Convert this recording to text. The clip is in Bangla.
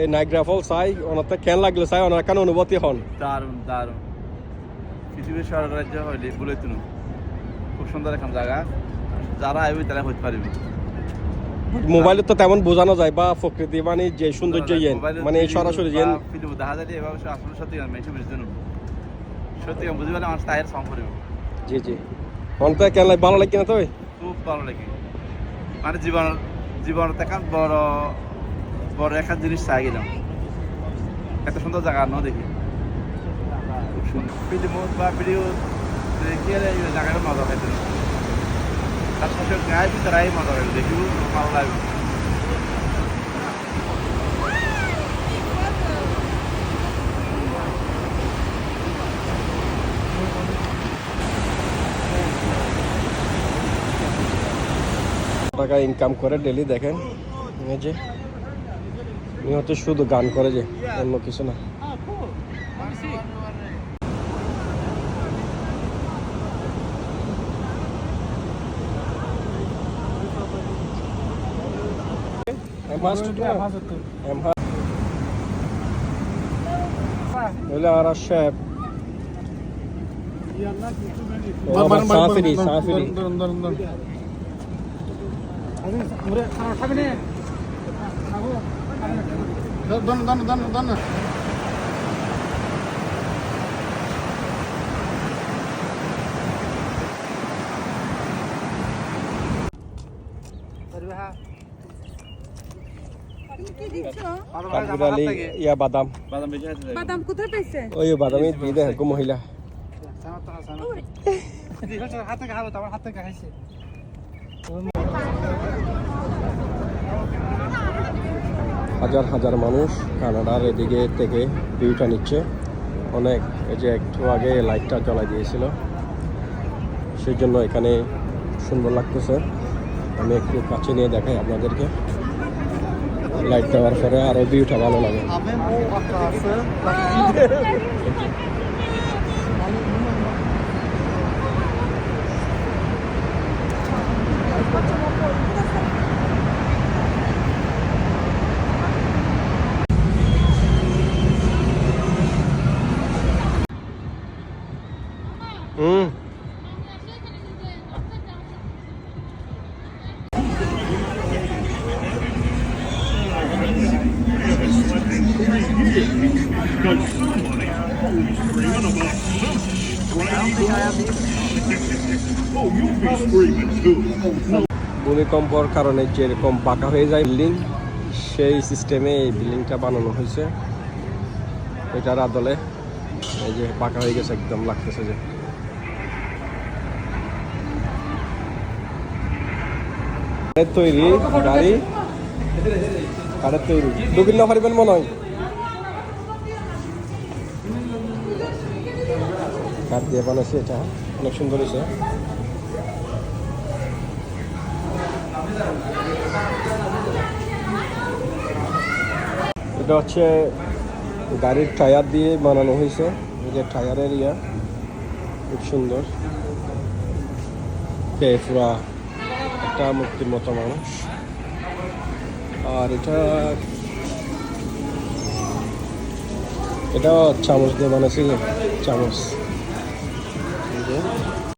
এই নাইগ্রা ফল চাই ওনার কেন লাগল চাই ওনার কেন অনুভূতি হন? দারুণ দারুণ। পৃথিবীর স্বর্গরাজ্য হইলে বলে তুলু খুব সুন্দর এখন জায়গা। যারা আইবি তারা হইতে পারবি। মোবাইলে তো তেমন বোঝানো যায় বা প্রকৃতি মানে যে সৌন্দর্য ইয়েন মানে video সরাসরি বা যেন দেখা যায় এভাবে আসলে সত্যি মেশে বুঝতে সত্যি বুঝতে পারলে মানুষ তাহের সং করবে। জি জি। অনেক কেন লাগে ভালো লাগে না তো? খুব ভালো লাগে। মানে জীবন জীবন দেখান বড় বড় একটা জিনিস চাই গেলাম। এত সুন্দর জায়গা, ন দেখি। খুব সুন্দর। ফিল্ম বা ভিডিও দেখি জায়গাটা মজা পাইতে তার সাথে গায়ে ভিতরে মজা পাইবে দেখিও ভালো লাগবে। টাকা ইনকাম করে ডেলি দেখেন যে। নিহত শুধু গান করে যে অন্য কিছু না। আরে আরে আরে তুমি কি দিচ্ছ কাঠবিড়ালি ইয়া বাদাম। বাদাম বাদাম কোথায় ওই দিয়ে দেয় মহিলা। হাজার হাজার মানুষ কানাডার এদিকে থেকে ভিউটা নিচ্ছে। অনেক এই যে একটু আগে লাইটটা জ্বলাই দিয়েছিল। সেই জন্য এখানে সুন্দর লাগতেছে। আমি একটু কাছে নিয়ে দেখাই আপনাদেরকে। লাইট দেওয়ার পরে আরও ভিউটা ভালো লাগে। ভূমিকম্পর কারণে যেরকম পাকা হয়ে যায় বিল্ডিং, সেই সিস্টেমে এই বিল্ডিংটা বানানো হয়েছে। এটার আদলে এই যে পাকা হয়ে গেছে, একদম লাগতেছে যে। তৈরি গাড়ি তৈরি। দুবিল না পারিবেন মনে হয়। কাঠ দিয়ে বানাইছে এটা। অনেক সুন্দর হয়েছে। এটা হচ্ছে গাড়ির টায়ার দিয়ে বানানো হয়েছে। এই যে টায়ারের ইয়া, খুব সুন্দর। পুরা একটা মূর্তির মতো মানুষ। আর এটা এটা চামচ দিয়ে বানাইছে চামচ।